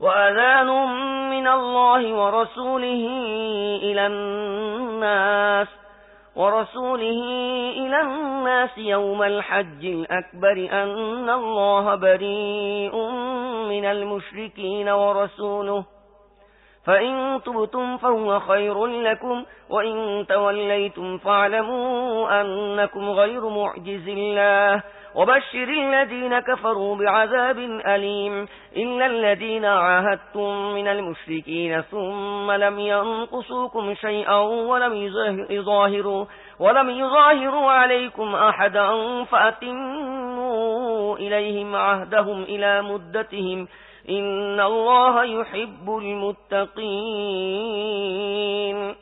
وأذان من الله ورسوله إلى الناس ورسوله إلى الناس يوم الحج الأكبر أن الله بريء من المشركين ورسوله. فإن تبتم فهو خير لكم وإن توليتم فاعلموا أنكم غير معجز الله. وبشر الذين كفروا بعذاب أليم إلا الذين عاهدتم من المشركين ثم لم ينقصوكم شيئا ولم يظاهروا, ولم يظاهروا عليكم أحدا فأتموا إليهم عهدهم إلى مدتهم إن الله يحب المتقين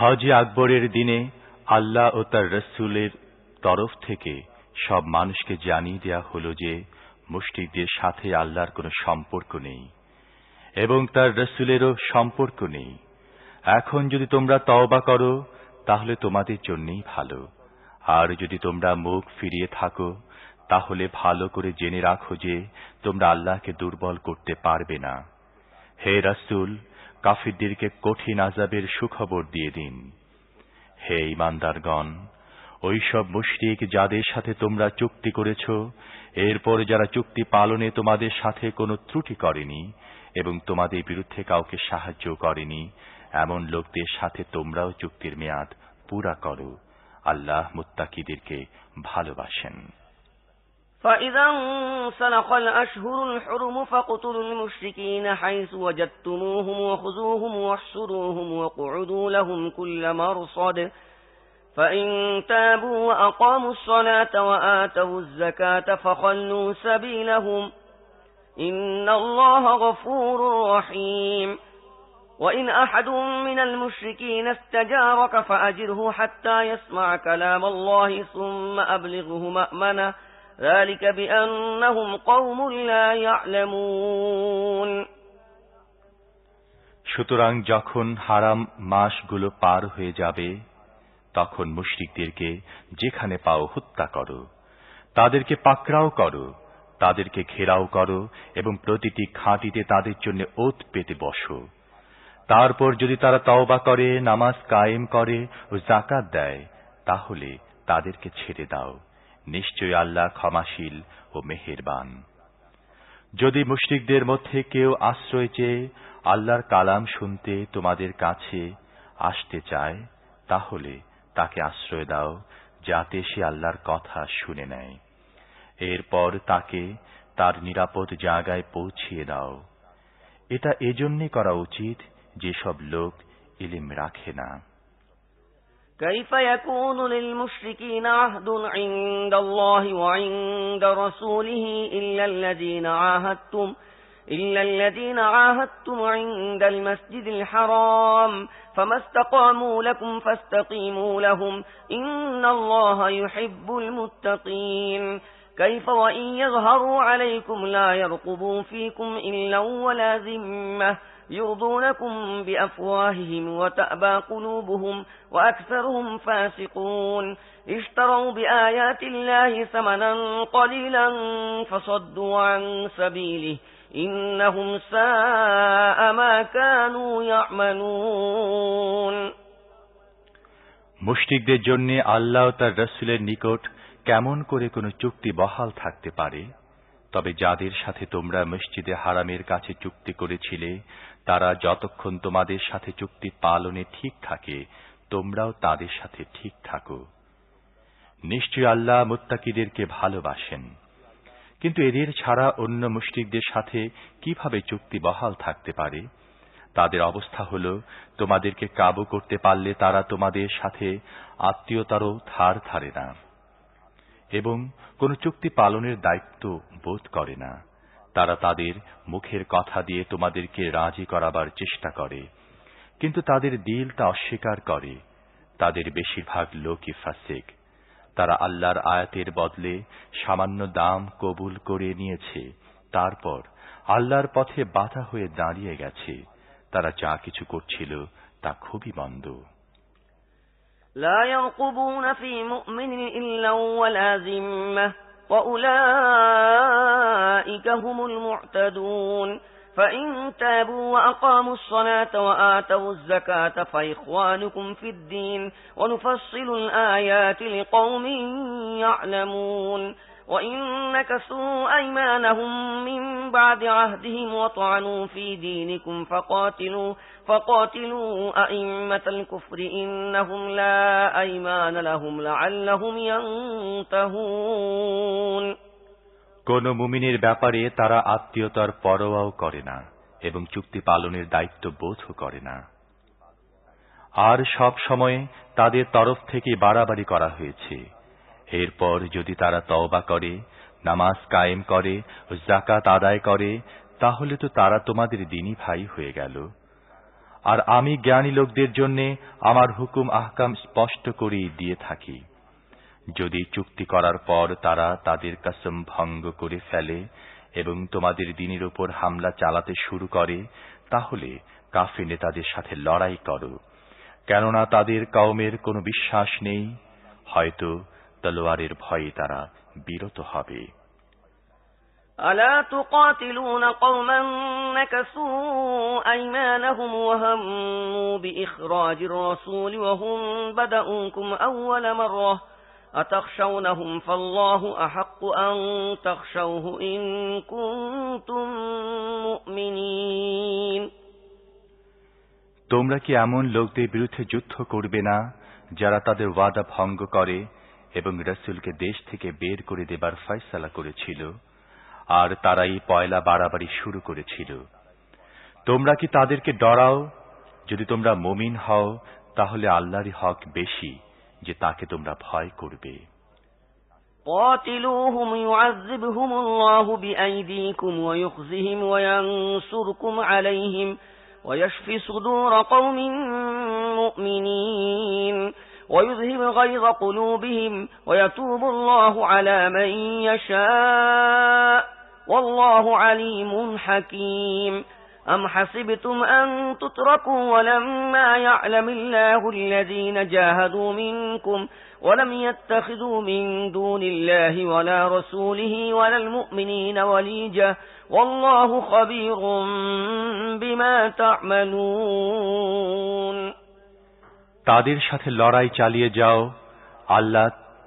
হজে আকবরের দিনে আল্লাহ ও তার রসুলের তরফ থেকে সব মানুষকে জানিয়ে দেয়া হলো যে মুষ্টিকদের সাথে আল্লাহর কোনো সম্পর্ক নেই এবং তার রসুলেরও সম্পর্ক নেই। এখন যদি তোমরা তওবা করো, তাহলে তোমাদের জন্যই ভালো। আর যদি তোমরা মুখ ফিরিয়ে থাকো, তাহলে ভালো করে জেনে রাখো যে তোমরা আল্লাহকে দুর্বল করতে পারবে না। হে রাসুল, কাফিরদেরকে কঠিন আজাবের সুখবর দিয়ে দিন। হে ইমানদারগণ ওইসব মুশরিক যাদের সাথে তোমরা চুক্তি করেছ এরপর যারা চুক্তি পালনে তোমাদের সাথে কোনো ত্রুটি করেনি এবং তোমাদের বিরুদ্ধে কাউকে সাহায্য করেনি এমন লোকদের সাথে তোমরাও চুক্তির মেয়াদ পুরা করো আল্লাহ মুত্তাকিদেরকে ভালোবাসেন فإذا انسلخ الأشهر الحرم فاقتلوا المشركين حيث وجدتموهم وخذوهم واحصروهم وقعدوا لهم كل مرصد فإن تابوا وأقاموا الصلاة وآتوا الزكاة فخلوا سبيلهم إن الله غفور رحيم وإن أحد من المشركين استجارك فأجره حتى يسمع كلام الله ثم أبلغه مأمنة ذلك بأنهم قوم لا يعلمون সুতরাং যখন হারাম মাসগুলো পার হয়ে যাবে তখন মুশরিকদেরকে যেখানে পাও হত্যা করো। তাদেরকে পাকড়াও করো, তাদেরকে ঘেরাও করো এবং প্রতিটি খাঁটিতে তাদের জন্য ওত পেতে বসো। তারপর যদি তারা তওবা করে, নামাজ কায়েম করে ও জাকাত দেয়, তাহলে তাদেরকে ছেড়ে দাও। নিশ্চয় আল্লাহ ক্ষমাশীল ও মেহেরবান। যদি মুশরিকদের মধ্যে কেউ আশ্রয় চেয়ে আল্লাহর কালাম শুনতে তোমাদের কাছে আসতে চায়, তাহলে তাকে আশ্রয় দাও যাতে সে আল্লাহর কথা শুনে নেয় এরপর তাকে তার নিরাপদ জায়গায় পৌঁছিয়ে দাও এটা এজন্যে করা উচিত যেসব লোক ইলিম রাখে না كيف يكون للمشركين عهد عند الله وعند رسوله إلا الذين عاهدتم إلا الذين عاهدتم عند المسجد الحرام فما استقاموا لكم فاستقيموا لهم إن الله يحب المتقين كيف وإن يظهروا عليكم لا يرقبوا فيكم إلا ولا ذمة يرضونكم بأفواههم وتأبى قلوبهم وأكثرهم فاسقون اشتروا بآيات الله ثمنا قليلا فصدوا عن سبيله إنهم ساء ما كانوا يعملون মুশরিকদের জন্য আল্লাহ তার রসুলের নিকট কেমন করে কোনো চুক্তি বহাল থাকতে পারে তবে যাদের সাথে তোমরা মসজিদে হারামের কাছে চুক্তি করেছিলে তারা যতক্ষণ তোমাদের সাথে চুক্তি পালনে ঠিক থাকে তোমরাও তাদের সাথে ঠিক থাকো নিশ্চয় আল্লাহ মুত্তাকিদেরকে ভালোবাসেন কিন্তু এদের ছাড়া অন্য মুশরিকদের সাথে কীভাবে চুক্তি বহাল থাকতে পারে? তাদের অবস্থা হল, তোমাদেরকে কাবু করতে পারলে তারা তোমাদের সাথে আত্মীয়তারও ধার ধারে না এবং কোন চুক্তি পালনের দায়িত্ব বোধ করে না। তারা তাদের মুখের কথা দিয়ে তোমাদেরকে রাজি করাবার চেষ্টা করে, কিন্তু তাদের দিল তা অস্বীকার করে। তাদের বেশিরভাগ লোকই ফাসেক। তারা আল্লাহর আয়াতের বদলে সামান্য দাম কবুল করে নিয়েছে তারপর আল্লাহর পথে বাধা হয়ে দাঁড়িয়ে গেছে তারা যা কিছু করছিল তা খুবই মন্দ لا يرقبون في مؤمن إلا ولا ذمة وأولئك هم المعتدون فإن تابوا وأقاموا الصلاة وآتوا الزكاة فإخوانكم في الدين ونفصل الآيات لقوم يعلمون وإن نكثوا أيمانهم من بعد عهدهم وطعنوا في دينكم فقاتلوا, فقاتلوا أئمة الكفر إنهم لا أيمان لهم لعلهم ينتهون কোন মুমিনের ব্যাপারে তারা আত্মীয়তার পরোয়াও করে না এবং চুক্তি পালনের দায়িত্ব বোধও করে না। আর সব সময়ে তাদের তরফ থেকে বাড়াবাড়ি করা হয়েছে। এরপর যদি তারা তওবা করে, নামাজ কায়েম করে জাকাত আদায় করে, তাহলে তো তারা তোমাদের দিনী ভাই হয়ে গেল। আর আমি জ্ঞানী লোকদের জন্য আমার হুকুম আহকাম স্পষ্ট করেই দিয়ে থাকি। যদি চুক্তি করার পর তারা তাদের কাসম ভঙ্গ করে ফেলে এবং তোমাদের দিনের উপর হামলা চালাতে শুরু করে তাহলে কাফি নেতাদের সাথে লড়াই করো কেননা তাদের কওমের কোনো বিশ্বাস নেই হয়তো তলোয়ারের ভয়ে তারা বিরত হবে ألا تقاتلون قوما نكثوا أيمانهم وهموا بإخراج الرسول وهم بدأوكم أول مرة أتخشونهم فالله أحق أن تخشوه إن كنتم مؤمنين তোমরা কি এমন লোকদের বিরুদ্ধে যুদ্ধ করবে না যারা তাদের ওয়াদা ভঙ্গ করে এবং রসুলকে দেশ থেকে বের করে দেবার ফয়সালা করেছিল আর তারাই পয়লা বাড়াবাড়ি শুরু করেছিল তোমরা কি তাদেরকে ডরাও যদি তোমরা মমিন হও তাহলে আল্লাহরই হক বেশি যে তাকে তোমরা ভয় করবে قاتلوهم يعذبهم الله بأيديكم ويخزهم وينصركم عليهم ويشفي صدور قوم مؤمنين ويذهب غيظ قلوبهم ويتوب الله على من يشاء والله عليم حكيم أم حسبتم أن تتركوا ولما يعلم الله الذين جاهدوا منكم ولم يتخذوا من دون الله ولا رسوله ولا المؤمنين وليجة والله خبير بما تعملون তাদের সাথে লড়াই চালিয়ে যাও আল্লাহ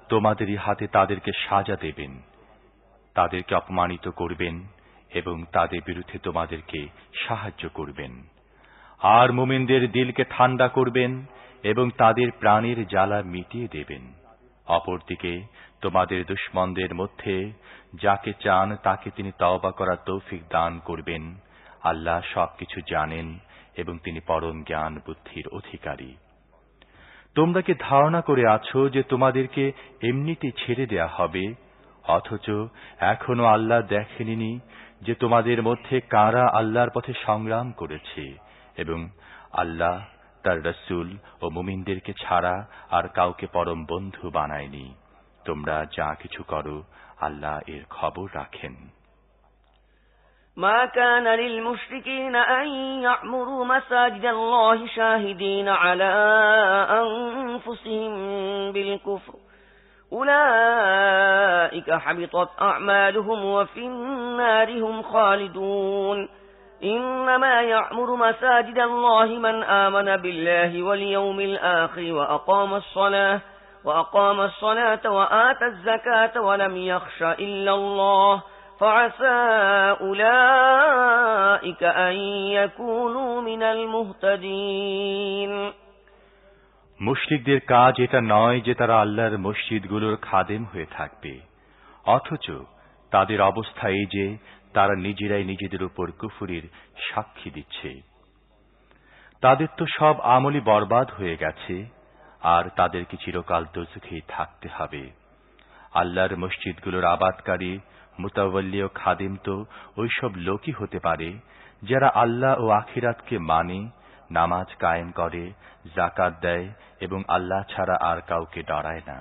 তোমাদেরই হাতে তাদেরকে সাজা দেবেন তাদেরকে অপমানিত করবেন এবং তাদের বিরুদ্ধে তোমাদেরকে সাহায্য করবেন। আর মুমিনদের দিলকে ঠান্ডা করবেন এবং তাদের প্রাণের জ্বালা মিটিয়ে দেবেন। অপরদিকে, তোমাদের দুশ্মনদের মধ্যে যাকে চান তাকে তিনি তওবা করার তৌফিক দান করবেন। আল্লাহ সবকিছু জানেন এবং তিনি পরম জ্ঞান বুদ্ধির অধিকারী। তোমরা কি ধারণা করে আছো যে তোমাদেরকে এমনিতে ছেড়ে দেয়া হবে? অথচ এখনও আল্লাহ দেখেনি যে তোমাদের মধ্যে কারা আল্লাহর পথে সংগ্রাম করেছে এবং আল্লাহ তার রসুল ও মুমিনদেরকে ছাড়া আর কাউকে পরম বন্ধু বানায়নি তোমরা যা কিছু করো আল্লাহ এর খবর রাখেন ما كان للمشركين أن يعمروا مساجد الله شاهدين على أنفسهم بالكفر أولئك حبطت أعمالهم وفي النار هم خالدون. إنما يعمر مساجد الله من آمن بالله واليوم الآخر وأقام الصلاة وأقام الصلاة وآتى الزكاة ولم يخش إلا الله. فعسى أولئك أن يكونوا من المهتدين. মুশরিকদের কাজ এটা নয় যে তারা আল্লাহর মসজিদগুলোর খাদেম হয়ে থাকবে। অথচ তাদের অবস্থা এই যে, তারা নিজেরাই নিজেদের উপর কুফুরির সাক্ষী দিচ্ছে। তাদের তো সব আমলি বরবাদ হয়ে গেছে, আর তাদেরকে চিরকাল দোজখেই থাকতে হবে। আল্লাহর মসজিদগুলোর আবাদকারী, মুতাওয়াল্লি ও খাদিম তো ওইসব লোকই হতে পারে, যারা আল্লাহ ও আখিরাতকে মানে নামাজ কায়েম করে জাকাত দেয় এবং আল্লাহ ছাড়া আর কাউকে ডরায় না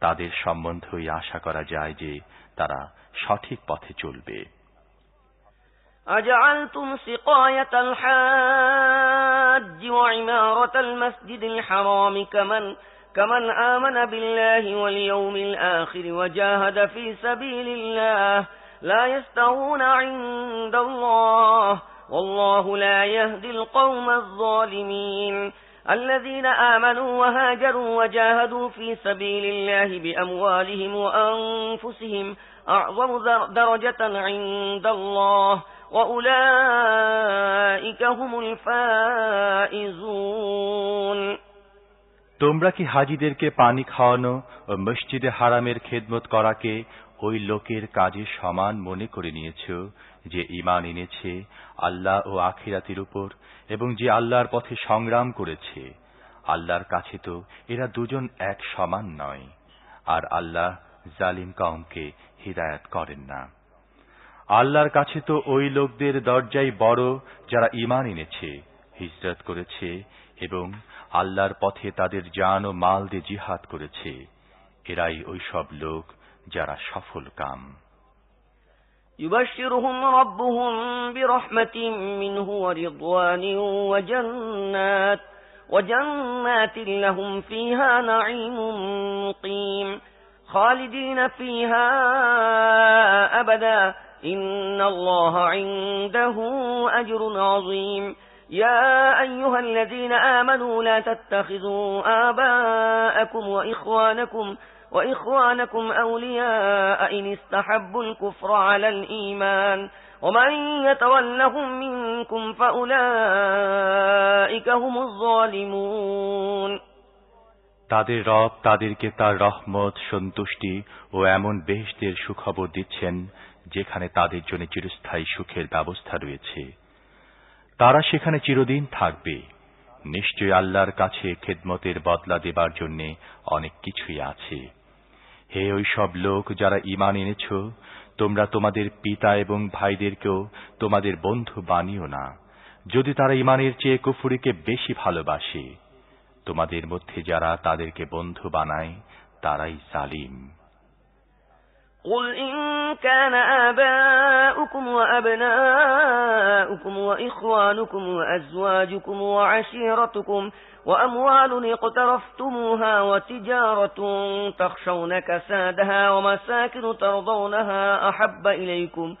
তাদের সম্বন্ধেই আশা করা যায় যে তারা সঠিক পথে চলবে أجعلتم سقاية الحاج وعمارة المسجد الحرام كمن كمن آمن بالله واليوم الآخر وجاهد في سبيل الله لا يستوون عند الله والله لا يهدي القوم الظالمين الذين آمنوا وهاجروا وجاهدوا في سبيل الله بأموالهم وأنفسهم أعظم درجة عند الله وأولئك هم الفائزون তোমরা কি হাজিদেরকে পানি খাওয়ানো ও মসজিদে হারামের খেদমত করাকে ওই লোকের কাজে সমান মনে করে নিয়েছ যে ইমান এনেছে আল্লাহ ও আখিরাতির উপর, এবং যে আল্লাহর পথে সংগ্রাম করেছে, আল্লাহর কাছে তো এরা দুজন এক সমান নয়, আর আল্লাহ জালিম কওমকে হিদায়াত করেন না। আল্লাহর কাছে তো ওই লোকদের দরজাই বড় যারা ইমান এনেছে, হিজরত করেছে, এবং আল্লাহর পথে তাদের জান ও মাল দিয়ে জিহাদ করেছে। এরাই ওই সব লোক যারা সফল কাম। يبشرهم ربهم برحمة منه ورضوان وجنات وجنات لهم فيها نعيم مقيم. خالدين فيها أبدا. إن الله عنده أجر عظيم. يا أيها الذين آمنوا لا تتخذوا آباءكم وإخوانكم أولياء إن استحبوا الكفر على الإيمان ومن يتولهم منكم فأولئك هم الظالمون তাদের রব তাদেরকে তার রহমত সন্তুষ্টি ও এমন বেহেশতের সুখবর দিচ্ছেন যেখানে তাদের জন্য চিরস্থায়ী সুখের ব্যবস্থা রয়েছে তারা সেখানে চিরদিন থাকবে নিশ্চয় আল্লাহর কাছে খেদমতের বদলা দেবার জন্যে অনেক কিছুই আছে হে ওই সব লোক যারা ইমান এনেছ, তোমরা তোমাদের পিতা এবং ভাইদেরকেও তোমাদের বন্ধু বানিও না। যদি তারা ইমানের চেয়ে কুফুরিকে বেশি ভালোবাসে, তোমাদের মধ্যে যারা তাদেরকে বন্ধু বানায়, তারাই সালিম قل إن كان آباؤكم وأبناؤكم وإخوانكم وأزواجكم وعشيرتكم وأموال اقترفتموها وتجارة تخشون كسادها ومساكن ترضونها أحب إليكم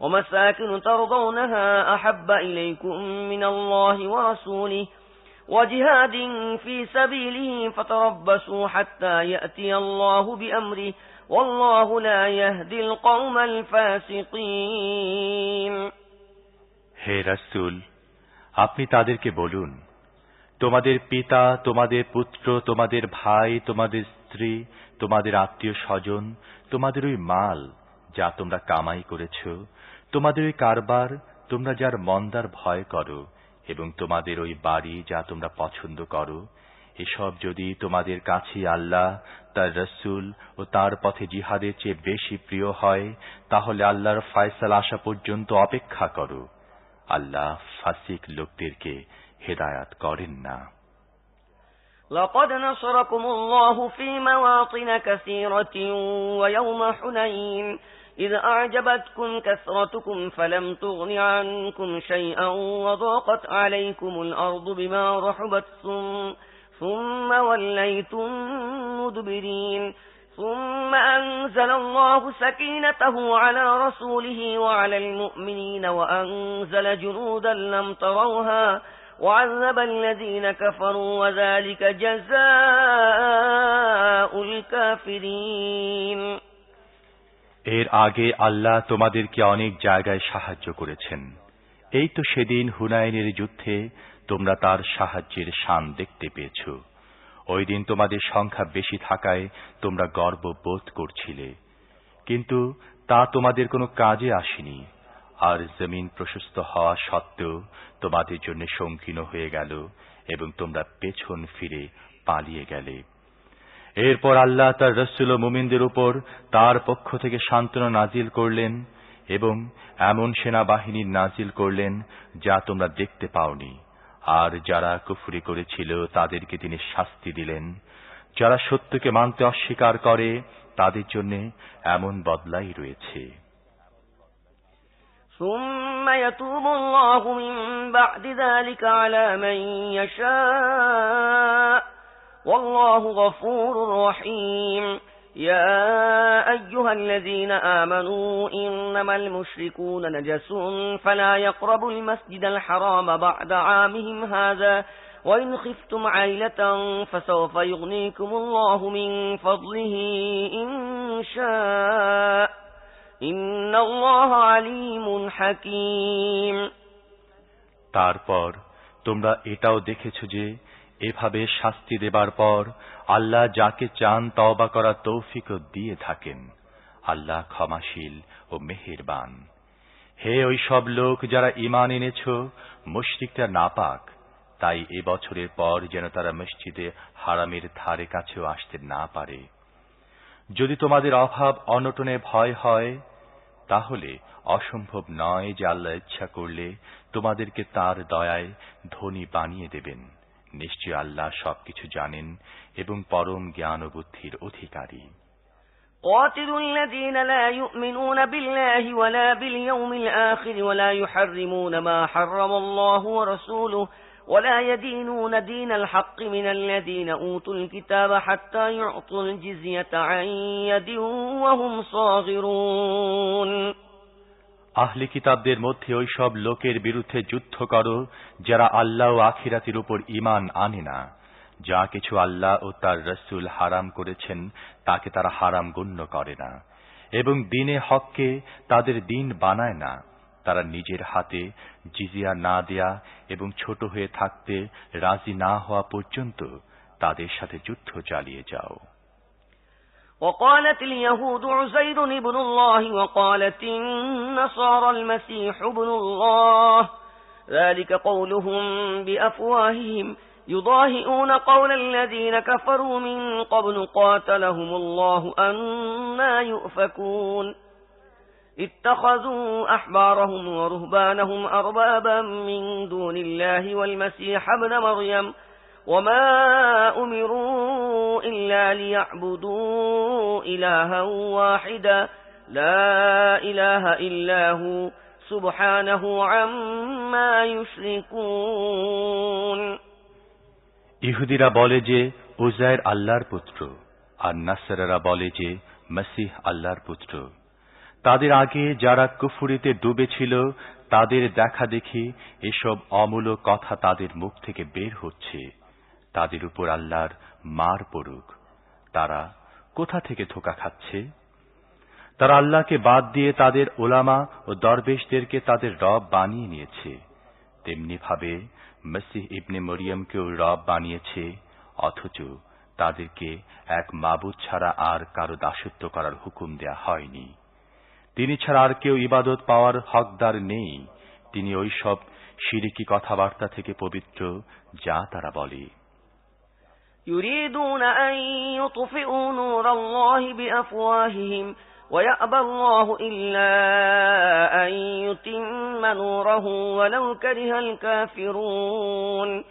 ومساكن ترضونها أحب إليكم من الله ورسوله وجهاد في سبيله فتربصوا حتى يأتي الله بأمره والله لا يهدي القوم الفاسقين হে রাসূল আপনি তাদেরকে বলুন তোমাদের পিতা তোমাদের পুত্র তোমাদের ভাই তোমাদের স্ত্রী তোমাদের আত্মীয় স্বজন তোমাদের ওই মাল যা তোমরা কামাই করেছ তোমাদের ওই কারবার তোমরা যার মন্দার ভয় করো এবং তোমাদের ওই বাড়ি যা তোমরা পছন্দ করো এসব যদি তোমাদের কাছে আল্লাহ তার রসুল ও তার পথে জিহাদের চেয়ে বেশি প্রিয় হয় তাহলে আল্লাহর ফয়সাল আসা পর্যন্ত অপেক্ষা করো আল্লাহ ফাসিক লোকদেরকে হেদায়াত করেন না لقد نصركم الله في مواطن كثيرة ويوم حنين إذ أعجبتكم كثرتكم فلم تغن عنكم شيئا وضاقت عليكم الأرض بما رحبت ثم ثم وليتم مدبرين ثم أنزل الله سكينته على رسوله وعلى المؤمنين وأنزل جنودا لم تروها وعذب الذين كفروا وذلك جزاء الكافرين এর আগে আল্লাহ তোমাদেরকে অনেক জায়গায় সাহায্য করেছেন এই তো সেদিন হুনায়নের যুদ্ধে তোমরা তার সাহায্যের শান দেখতে পেয়েছ। ওই দিন তোমাদের সংখ্যা বেশি থাকায় তোমরা গর্ব বোধ করছিলে। কিন্তু তা তোমাদের কোনো কাজে আসেনি। আর জমিন প্রশস্ত হওয়া সত্ত্বেও তোমাদের জন্য সংকীর্ণ হয়ে গেল এবং তোমরা পেছন ফিরে পালিয়ে গেলে। এরপর আল্লাহ তার রসুল মুমিনদের উপর তার পক্ষ থেকে সান্ত্বনা নাজিল করলেন এবং এমন সেনাবাহিনী নাজিল করলেন যা তোমরা দেখতে পাওনি। আর যারা কুফরি করেছিল তাদেরকে তিনি শাস্তি দিলেন যারা সত্যকে মানতে অস্বীকার করে তাদের জন্য এমন বদলাই রয়েছে ثم يتوب الله من بعد ذلك على من يشاء والله غفور رحيم يا أيها الذين آمنوا إنما المشركون نجس فلا يقربوا المسجد الحرام بعد عامهم هذا وإن خفتم عيلة فسوف يغنيكم الله من فضله إن شاء إن الله عليم حكيم তারপর তোমরা এটাও দেখেছ যে এভাবে শাস্তি দেবার পর আল্লাহ যাকে চান তওবা করা তৌফিক দিয়ে থাকেন। আল্লাহ ক্ষমাশীল ও মেহেরবান। হে ওই সব লোক যারা ইমান এনেছ, মুশরিকরা নাপাক, তাই এ বছরের পর যেন তারা মসজিদে হারামের ধারে কাছেও আসতে না পারে। যদি তোমাদের অভাব অনটনে ভয় হয়, তাহলে অসম্ভব নয় যে আল্লাহ ইচ্ছা করলে তোমাদেরকে তার দয়ায় ধনী বানিয়ে দেবেন। নিশ্চয় আল্লাহ সবকিছু জানেন এবং পরম জ্ঞান ও বুদ্ধির অধিকারী قاتلوا الذين لا يؤمنون بالله ولا باليوم الآخر ولا يحرمون ما حرم الله ورسوله ولا يدينون دين الحق من الذين أوتوا الكتاب حتى يعطوا الجزية عن يد وهم صاغرون আহলি কিতাবদের মধ্যে ওই সব লোকের বিরুদ্ধে যুদ্ধ করো যারা আল্লাহ ও আখিরাতির উপর ইমান আনে না। যা কিছু আল্লাহ ও তার রসুল হারাম করেছেন, তাকে তারা হারাম গণ্য করে না। এবং দিনে হককে তাদের দিন বানায় না। তারা নিজের হাতে জিজিয়া না দেয়া এবং ছোট হয়ে থাকতে রাজি না হওয়া পর্যন্ত তাদের সাথে যুদ্ধ চালিয়ে যাও। وقالت اليهود عزير ابن الله وقالت النصارى المسيح ابن الله. ذلك قولهم بأفواههم. يضاهئون قول الذين كفروا من قبل قاتلهم الله أنا يؤفكون. اتخذوا أحبارهم ورهبانهم أربابا من دون الله والمسيح ابن مريم. وما أمروا إلا ليعبدوا إلها واحدا لا إله إلا هو سبحانه عما يشركون ইহুদিরা বলে যে উজায়ের আল্লাহর পুত্র আর নাসারারা বলে যে মসিহ আল্লাহর পুত্র তাদের আগে যারা কুফুরিতে ডুবেছিল তাদের দেখা দেখি এসব অমূলক কথা তাদের মুখ থেকে বের হচ্ছে তাদের উপর আল্লাহর মার পড়ুক। তারা কোথা থেকে ধোকা খাচ্ছে? তারা আল্লাহকে বাদ দিয়ে তাদের ওলামা ও দরবেশদেরকে তাদের রব বানিয়ে নিয়েছে। তেমনি ভাবে মসিহ ইবনে মরিয়মকেও রব বানিয়েছে, অথচ তাদেরকে এক মাবুদ ছাড়া আর কারও দাসত্ব করার হুকুম দেয়া হয়নি। তিনি ছাড়া আর কেউ ইবাদত পাওয়ার হকদার নেই। তিনি ওই সব সিরিকি কথাবার্তা থেকে পবিত্র, যা তারা বলে। يريدون أن يطفئوا نور الله بأفواههم ويأبى الله إلا أن يتم نوره ولو كره الكافرون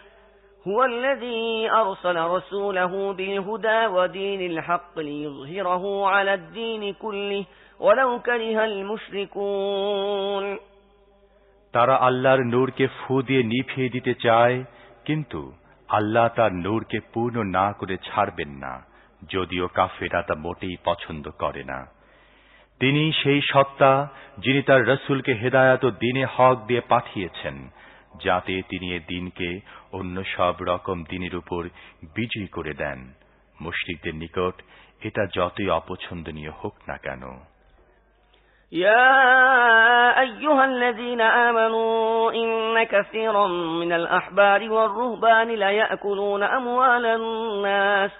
هو الذي أرسل رسوله بالهدى ودين الحق ليظهره على الدين كله ولو كره المشركون তারা আল্লাহর নূরকে ফু দিয়ে নিভিয়ে দিতে চায় কিন্তু আল্লাহ তার নূরকে পূর্ণ না করে ছাড়বেন না, যদিও কাফেরা তা মোটেই পছন্দ করে না। তিনি সেই সত্তা যিনি তার রসুলকে হেদায়াত ও দিনে হক দিয়ে পাঠিয়েছেন, যাতে তিনি এ দিনকে অন্য সব রকম দিনের উপর বিজয়ী করে দেন। মুশরিকদের নিকট এটা যতই অপছন্দনীয় হোক না কেন। يا أيها الذين آمنوا إن كثيرا من الأحبار والرهبان ليأكلون أموال الناس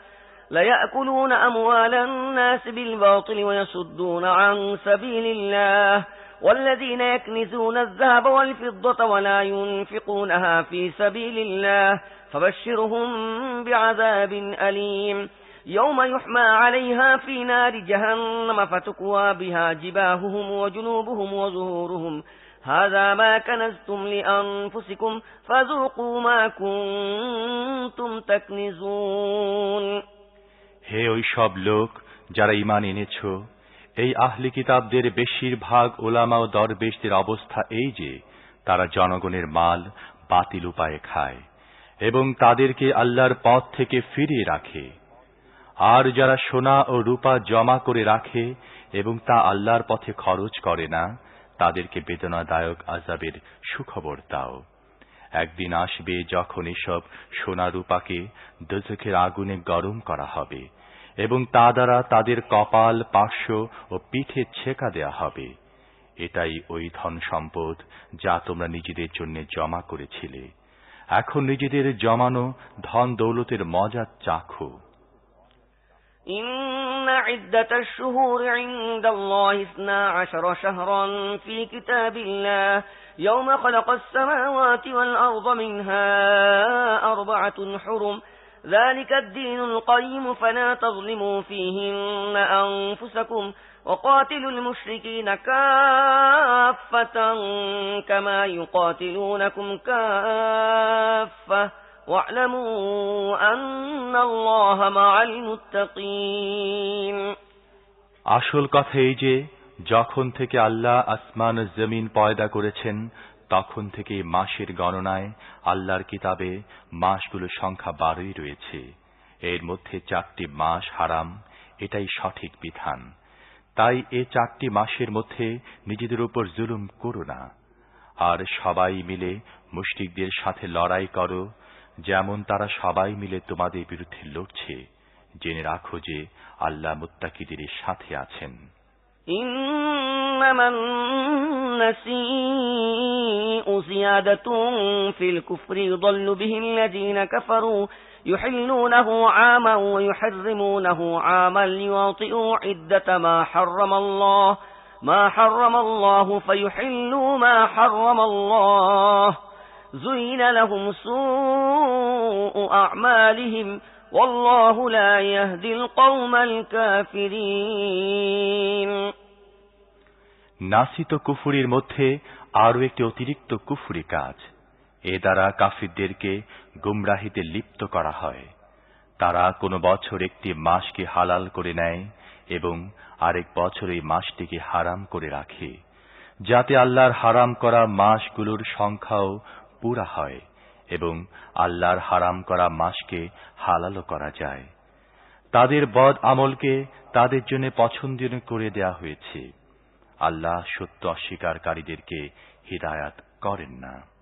ليأكلون أموال الناس بالباطل ويصدون عن سبيل الله. والذين يكنزون الذهب والفضة ولا ينفقونها في سبيل الله فبشرهم بعذاب أليم. يوم يحمى عليها في نار جهنم فتكوى بها جباههم وجنوبهم وظهورهم هذا ما كنزتم لأنفسكم فذوقوا ما كنتم تكنزون হে ওই সব লোক যারা ইমান এনেছ এই আহলি কিতাবদের বেশিরভাগ ওলামা ও দরবেশদের অবস্থা এই যে তারা জনগণের মাল বাতিল উপায়ে খায় এবং তাদেরকে আল্লাহর পথ থেকে ফিরিয়ে রাখে আর যারা সোনা ও রূপা জমা করে রাখে এবং তা আল্লাহর পথে খরচ করে না, তাদেরকে বেদনাদায়ক আজাবের সুখবর দাও। একদিন আসবে যখন এসব সোনা রূপাকে দোজখের আগুনে গরম করা হবে এবং তা দ্বারা তাদের কপাল, পার্শ্ব ও পিঠে ছেকা দেয়া হবে। এটাই ওই ধন সম্পদ যা তোমরা নিজেদের জন্য জমা করেছিলে। এখন নিজেদের জমানো ধন দৌলতের মজা চাখো। إن عدة الشهور عند الله اثنا عشر شهرا في كتاب الله. يوم خلق السماوات والأرض منها أربعة حرم. ذلك الدين القيم فلا تظلموا فيهن أنفسكم. وقاتلوا المشركين كافة كما يقاتلونكم كافة. আসল কথা এই যে, যখন থেকে আল্লাহ আসমান জমিন পয়দা করেছেন, তখন থেকে মাসের গণনায় আল্লাহর কিতাবে মাসগুলোর সংখ্যা বারোই রয়েছে। এর মধ্যে চারটি মাস হারাম, এটাই সঠিক বিধান। তাই এ চারটি মাসের মধ্যে নিজেদের উপর জুলুম করো না। আর সবাই মিলে মুষ্টিকদের সাথে লড়াই করো যেমন তারা সবাই মিলে তোমাদের বিরুদ্ধে লড়ছে জেনে রাখো যে আল্লাহ মুত্তাকিদের সাথে আছেন إنما النسيء زيادة في الكفر يضل به الذين كفروا يحلونه عاما ويحرمونه عاما ليواطئوا عدة ما حرم الله ما حرم الله فيحلوا ما حرم الله زين لهم سوء أعمالهم والله لا يهدي القوم الكافرين নাসিত কুফুরির মধ্যে আরও একটি অতিরিক্ত কুফুরি কাজ এ দ্বারা কাফিরদেরকে গুমরাহিতে লিপ্ত করা হয় তারা কোনো বছর একটি মাসকে হালাল করে নেয় এবং আরেক বছর এই মাসটিকে হারাম করে রাখে যাতে আল্লাহর হারাম করা মাসগুলোর সংখ্যাও পুরা হয় এবং আল্লাহর হারাম করা মাসকে হালালও করা যায়। তাদের বদ আমলকে তাদের জন্য পছন্দনীয় করে দেয়া হয়েছে। আল্লাহ সত্য অস্বীকারীদেরকে হিদায়াত করেন না।